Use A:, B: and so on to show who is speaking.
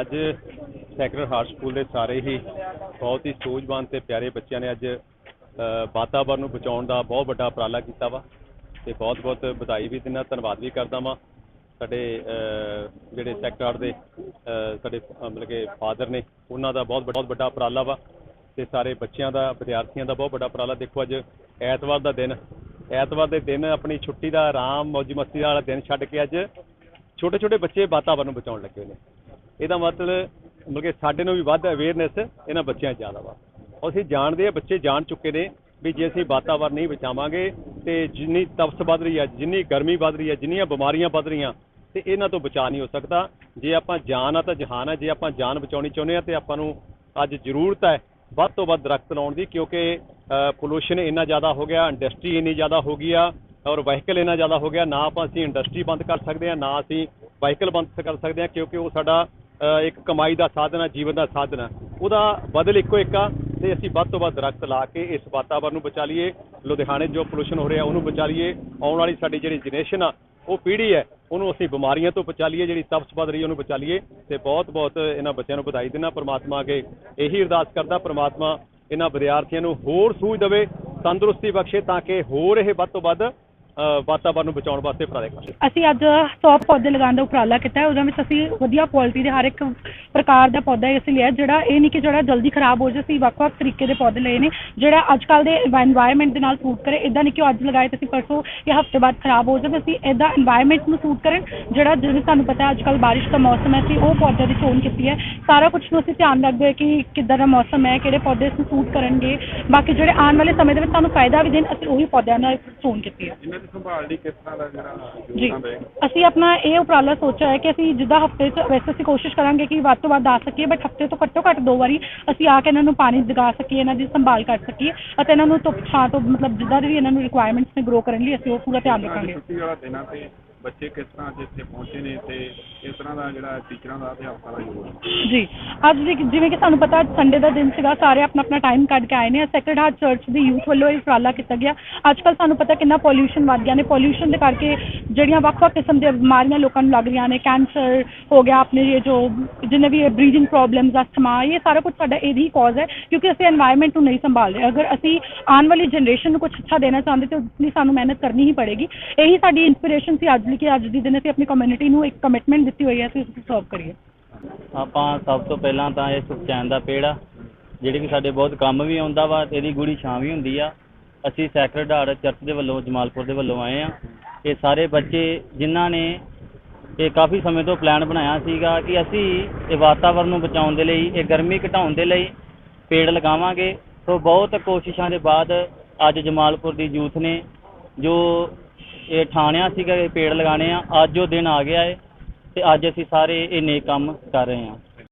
A: ਅੱਜ sacred heart school ਦੇ ਸਾਰੇ ਹੀ ਬਹੁਤ ਹੀ ਸੂਝਵਾਨ ਤੇ ਪਿਆਰੇ ਬੱਚਿਆਂ ਨੇ ਅੱਜ ਵਾਤਾਵਰਨ ਨੂੰ ਬਚਾਉਣ ਦਾ ਬਹੁਤ ਵੱਡਾ ਉਪਰਾਲਾ ਕੀਤਾ ਵਾ ਤੇ ਬਹੁਤ-ਬਹੁਤ ਵਧਾਈ ਵੀ ਦਿੰਦਾ, ਧੰਨਵਾਦ ਵੀ ਕਰਦਾ ਵਾਂ। ਸਾਡੇ ਜਿਹੜੇ ਸੈਕਟਰ ਦੇ ਸਾਡੇ ਮਤਲਬ ਕਿ ਫਾਦਰ ਨੇ, ਉਹਨਾਂ ਦਾ ਬਹੁਤ ਬਹੁਤ ਵੱਡਾ ਉਪਰਾਲਾ ਵਾ ਤੇ ਸਾਰੇ ਬੱਚਿਆਂ ਦਾ, ਵਿਦਿਆਰਥੀਆਂ ਦਾ ਬਹੁਤ ਵੱਡਾ ਉਪਰਾਲਾ। ਦੇਖੋ ਅੱਜ ਐਤਵਾਰ ਦਾ ਦਿਨ, ਐਤਵਾਰ ਦੇ ਦਿਨ ਆਪਣੀ ਛੁੱਟੀ ਦਾ ਆਰਾਮ ਮौज ਮਸਤੀ ਵਾਲਾ ਦਿਨ ਛੱਡ ਕੇ ਅੱਜ ਛੋਟੇ ਛੋਟੇ ਬੱਚੇ ਵਾਤਾਵਰਨ ਨੂੰ ਬਚਾਉਣ ਲੱਗੇ ਨੇ। ਇਹਦਾ ਮਤਲਬ ਮਤਲਬ ਕਿ ਸਾਡੇ ਨੂੰ ਵੀ ਵੱਧ ਅਵੇਅਰਨੈਸ ਇਹਨਾਂ ਬੱਚਿਆਂ 'ਚ ਜ਼ਿਆਦਾ ਵਾ। ਅਸੀਂ ਜਾਣਦੇ ਆ ਬੱਚੇ ਜਾਣ ਚੁੱਕੇ ਨੇ ਵੀ ਜੇ ਅਸੀਂ ਵਾਤਾਵਰਨ ਨਹੀਂ ਬਚਾਵਾਂਗੇ ਤੇ ਜਿੰਨੀ ਤਪਸ ਵੱਧ ਰਹੀ ਹੈ ਜਿੰਨੀ ਗਰਮੀ ਵੱਧ ਰਹੀ ਹੈ ਜਿੰਨੀਆਂ ਬਿਮਾਰੀਆਂ ਵੱਧ ਰਹੀਆਂ ਤੇ ਇਹਨਾਂ ਤੋਂ ਬਚਾ ਨਹੀਂ ਹੋ ਸਕਦਾ। ਜੇ ਆਪਾਂ ਜਾਨ ਆ ਤਾਂ ਜਹਾਨ ਆ, ਜੇ ਆਪਾਂ ਜਾਨ ਬਚਾਉਣੀ ਚਾਹੁੰਦੇ ਆ ਤੇ ਆਪਾਂ ਨੂੰ ਅੱਜ ਜ਼ਰੂਰਤ ਹੈ ਵੱਧ ਤੋਂ ਵੱਧ ਦਰਖਤ ਲਾਉਣ ਦੀ, ਕਿਉਂਕਿ ਪੋਲੂਸ਼ਨ ਇੰਨਾ ਜ਼ਿਆਦਾ ਹੋ ਗਿਆ ਇੰਡਸਟਰੀ ਇੰਨੀ ਜ਼ਿਆਦਾ ਹੋ ਗਈ ਆ ਔਰ ਵਾਹੀਕਲ ਇੰਨਾ ਜ਼ਿਆਦਾ ਹੋ ਗਿਆ, ਨਾ ਆਪਾਂ ਅਸੀਂ ਇੰਡਸਟਰੀ ਬੰਦ ਕਰ ਸਕਦੇ ਆ ਨਾ ਅਸੀਂ ਵਾਹੀਕਲ ਬੰਦ ਕਰ ਸਕਦੇ ਆ ਕਿਉਂਕਿ ਉਹ ਸਾਡਾ ਇੱਕ ਕਮਾਈ ਦਾ ਸਾਧਨ ਆ, ਜੀਵਨ ਦਾ ਸਾਧਨ ਆ। ਉਹਦਾ ਬਦਲ ਇੱਕੋ ਇੱਕ ਆ ਤੇ ਅਸੀਂ ਵੱਧ ਤੋਂ ਵੱਧ ਦਰਖਤ ਲਾ ਕੇ ਇਸ ਵਾਤਾਵਰਨ ਨੂੰ ਬਚਾ ਲਈਏ, ਲੁਧਿਆਣੇ ਜੋ ਪੋਲੂਸ਼ਨ ਹੋ ਰਿਹਾ ਉਹਨੂੰ ਬਚਾ ਲਈਏ, ਆਉਣ ਵਾਲੀ ਸਾਡੀ ਜਿਹੜੀ ਜਨਰੇਸ਼ਨ ਆ, ਉਹ ਪੀੜ੍ਹੀ ਹੈ, ਉਹਨੂੰ ਅਸੀਂ ਬਿਮਾਰੀਆਂ ਤੋਂ ਬਚਾ ਲਈਏ, ਜਿਹੜੀ ਤਪਸ ਵੱਧ ਰਹੀ ਉਹਨੂੰ ਬਚਾ ਲਈਏ ਤੇ ਬਹੁਤ ਬਹੁਤ ਇਹਨਾਂ ਬੱਚਿਆਂ ਨੂੰ ਵਧਾਈ ਦਿੰਦਾ, ਪ੍ਰਮਾਤਮਾ ਅੱਗੇ ਇਹੀ ਅਰਦਾਸ ਕਰਦਾ, ਪ੍ਰਮਾਤਮਾ ਇਹਨਾਂ ਵਿਦਿਆਰਥੀਆਂ ਨੂੰ ਹੋਰ ਸੂਝ ਦੇਵੇ, ਤੰਦਰੁਸਤੀ ਬਖਸ਼ੇ ਤਾਂ ਕਿ ਹੋਰ ਇਹ ਵੱਧ ਤੋਂ ਵੱਧ ਵਾਤਾਵਰਨ ਨੂੰ ਬਚਾਉਣ ਵਾਸਤੇ ਉਪਰਾਲੇ ਕਰ
B: ਅਸੀਂ ਅੱਜ 100 ਪੌਦੇ ਲਗਾਉਣ ਦਾ ਉਪਰਾਲਾ ਕੀਤਾ ਹੈ। ਉਹਦੇ ਵਿੱਚ ਅਸੀਂ ਵਧੀਆ ਕੁਆਲਿਟੀ ਦੇ ਹਰ ਇੱਕ ਪ੍ਰਕਾਰ ਦਾ ਪੌਦਾ ਅਸੀਂ ਲਿਆ ਜਿਹੜਾ ਇਹ ਨਹੀਂ ਕਿ ਜਿਹੜਾ ਜਲਦੀ ਖਰਾਬ ਹੋ ਜਾਵੇ, ਅਸੀਂ ਵੱਖ-ਵੱਖ ਤਰੀਕੇ ਦੇ ਪੌਦੇ ਲਏ ਨੇ, ਜਿਹੜਾ ਅੱਜ ਕੱਲ ਦੇ এনवायरमेंट ਦੇ ਨਾਲ ਸੂਟ ਕਰੇ। ਇਦਾਂ ਨਹੀਂ ਕਿ ਉਹ ਅੱਜ ਲਗਾਏ ਤੇ ਅਸੀਂ ਪਰਸੋਂ ਜਾਂ ਹਫ਼ਤੇ ਬਾਅਦ ਖਰਾਬ ਹੋ ਜਾਵੇ। ਅਸੀਂ ਇਦਾਂ এনवायरमेंट ਨੂੰ ਸੂਟ ਕਰਨ, ਜਿਹੜਾ ਜਿਵੇਂ ਤੁਹਾਨੂੰ ਪਤਾ ਅੱਜ ਕੱਲ ਬਾਰਿਸ਼ ਦਾ ਮੌਸਮ ਹੈ, ਅਸੀਂ ਉਹ ਪੌਦੇ ਦੀ ਚੋਣ ਕੀਤੀ ਹੈ। ਸਾਰਾ ਕੁਝ ਨੂੰ ਅਸੀਂ ਧਿਆਨ ਰੱਖਦੇ ਹਾਂ ਕਿ ਕਿੱਦਾਂ ਦਾ ਮੌਸਮ ਹੈ, ਕਿਹੜੇ ਪੌਦੇ ਇਸ ਨੂੰ ਸੂਟ ਕਰਨਗੇ। ਬਾਕੀ ਜਿਹੜੇ ਆਉਣ ਵਾਲੇ ਸਮੇਂ ਦੇ ਵਿੱਚ ਤੁਹਾਨੂੰ ਫਾਇਦਾ ਵੀ ਦੇਣ, ਅਸੀਂ ਉਹੀ ਪੌਦਿਆਂ ਨਾਲ ਚੋਣ ਕੀਤੀ ਹੈ।
C: ਸੰਭਾਲ ਲਈ ਕਿਸ ਤਰ੍ਹਾਂ ਦਾ ਜਿਹੜਾ
B: ਜੀ
C: ਯੋਗਦਾਨ ਰਹੇਗਾ
B: ਅਸੀਂ ਆਪਣਾ ਇਹ ਉਪਰਾਲਾ ਸੋਚਿਆ ਹੈ ਕਿ ਅਸੀਂ ਜਿੱਦਾਂ ਹਫ਼ਤੇ 'ਚ ਵੈਸੇ ਅਸੀਂ ਕੋਸ਼ਿਸ਼ ਕਰਾਂਗੇ ਕਿ ਵੱਧ ਤੋਂ ਵੱਧ ਆ ਸਕੀਏ ਬਟ ਹਫ਼ਤੇ ਤੋਂ ਘੱਟੋ ਘੱਟ ਦੋ ਵਾਰੀ ਅਸੀਂ ਆ ਕੇ ਇਹਨਾਂ ਨੂੰ ਪਾਣੀ ਦਿਗਾ ਸਕੀਏ ਇਹਨਾਂ ਦੀ ਸੰਭਾਲ ਕਰ ਸਕੀਏ ਅਤੇ ਇਹਨਾਂ ਨੂੰ ਧੁੱਪ ਛਾਂ ਤੋਂ ਮਤਲਬ ਜਿੱਦਾਂ ਦੀ ਵੀ ਇਹਨਾਂ ਨੂੰ ਰਿਕੁਆਇਰਮੈਂਟਸ ਨੇ ਗਰੋ ਕਰਨ ਲਈ ਅਸੀਂ ਉਹ ਪੂਰਾ ਧਿਆਨ ਰੱਖਾਂਗੇ।
C: ਛੁੱਟੀ ਵਾਲਾ ਦਿਨ ਆ ਤੇ ਬੱਚੇ ਕਿਸ ਤਰ੍ਹਾਂ ਅੱਜ ਇੱਥੇ ਪਹੁੰਚੇ ਨੇ ਤੇ ਇਸ ਤਰ੍ਹਾਂ ਦਾ ਜਿਹੜਾ ਟੀਚਰਾਂ ਦਾ ਅਧਿਆਪਕਾਂ ਦਾ ਯੋਗਦਾਨ
B: ਜੀ, ਅੱਜ ਜਿ- ਜਿਵੇਂ ਕਿ ਤੁਹਾਨੂੰ ਪਤਾ ਸੰਡੇ ਦਾ ਦਿਨ ਸੀਗਾ, ਸਾਰੇ ਆਪਣਾ ਆਪਣਾ ਟਾਈਮ ਕੱਢ ਕੇ ਆਏ ਨੇ। ਸੈਕਰਡ ਹਾਰਟ ਚਰਚ ਦੀ ਯੂਥ ਵੱਲੋਂ ਇਹ ਉਪਰਾਲਾ ਕੀਤਾ ਗਿਆ। ਅੱਜ ਕੱਲ ਸਾਨੂੰ ਪਤਾ ਕਿੰਨਾ ਪੋਲਿਊਸ਼ਨ ਵੱਧ ਗਿਆ ਨੇ। ਪੋਲਿਊਸ਼ਨ ਦੇ ਕਰਕੇ ਜਿਹੜੀਆਂ ਵੱਖ-ਵੱਖ ਕਿਸਮ ਦੀਆਂ ਬਿਮਾਰੀਆਂ ਲੋਕਾਂ ਨੂੰ ਲੱਗ ਰਹੀਆਂ ਨੇ। ਕੈਂਸਰ ਹੋ ਗਿਆ, ਆਪਣੇ ਇਹ ਜੋ ਜਿੰਨੇ ਵੀ ਬਰੀਦਿੰਗ ਪ੍ਰੋਬਲਮਸ ਆ ਅਸਥਮਾ ਇਹ ਸਾਰਾ ਕੁਝ ਸਾਡਾ ਇਹਦੀ ਕਾਜ਼ ਹੈ, ਕਿਉਂਕਿ ਅਸੀਂ এনवायरमेंट ਨੂੰ ਨਹੀਂ ਸੰਭਾਲ ਰਹੇ। ਅਗਰ ਅਸੀਂ ਆਉਣ ਵਾਲੀ ਜਨਰੇਸ਼ਨ ਨੂੰ ਕੁਝ ਅੱਛਾ ਦੇਣਾ ਚਾਹੁੰਦੇ ਤੇ ਉਸ ਲਈ ਸਾਨੂੰ ਮਿਹਨਤ ਕਰਨੀ ਹੀ ਪੜੇਗੀ। ਇਹੀ ਸਾਡੀ ਇਨਸਪੀਰੇਸ਼ਨ ਸੀ ਅੱਜ ਕਿ ਅੱਜ ਦੀ ਦਿਨ ਅਸੀਂ ਆਪਣੀ ਕਮਿਊਨਿਟੀ ਨੂੰ ਇੱਕ ਕਮਿਟਮੈਂਟ ਦਿੱਤੀ ਹੋਈ ਹੈ, ਅਸੀਂ ਉਸ ਸਰਵ ਕਰੀਏ।
D: ਆਪਾਂ ਸਭ ਤੋਂ ਪਹਿਲਾਂ ਤਾਂ ਇਹ ਸੁਖਚੈਨ ਦਾ ਪੇੜ ਆ ਜਿਹੜੀ ਕਿ ਸਾਡੇ ਬਹੁਤ ਕੰਮ ਵੀ ਆਉਂਦਾ ਵਾ, ਇਹਦੀ ਗੂੜੀ ਛਾਂ ਵੀ ਹੁੰਦੀ ਆ। ਅਸੀਂ ਸੈਕਰਡ ਹਾਰਟ ਚਰਚ ਦੇ ਵੱਲੋਂ, ਜਮਾਲਪੁਰ ਦੇ ਵੱਲੋਂ ਆਏ ਆ। ਇਹ ਸਾਰੇ ਬੱਚੇ ਜਿਨ੍ਹਾਂ ਨੇ ਇਹ ਕਾਫੀ ਸਮੇਂ ਤੋਂ ਪਲਾਨ ਬਣਾਇਆ ਸੀਗਾ ਕਿ ਅਸੀਂ ਇਹ ਵਾਤਾਵਰਨ ਨੂੰ ਬਚਾਉਣ ਦੇ ਲਈ, ਇਹ ਗਰਮੀ ਘਟਾਉਣ ਦੇ ਲਈ ਪੇੜ ਲਗਾਵਾਂਗੇ। ਸੋ ਬਹੁਤ ਕੋਸ਼ਿਸ਼ਾਂ ਦੇ ਬਾਅਦ ਅੱਜ ਜਮਾਲਪੁਰ ਦੀ ਯੂਥ ਨੇ ਜੋ ਇਹ ਠਾਣਿਆ ਸੀਗਾ, ਇਹ ਪੇੜ ਲਗਾਣੇ ਆ। ਅੱਜ ਉਹ ਦਿਨ ਆ ਗਿਆ ਹੈ ਤੇ ਅੱਜ ਅਸੀਂ ਸਾਰੇ ਇਹ ਨੇਕ ਕੰਮ ਕਰ ਰਹੇ ਹਾਂ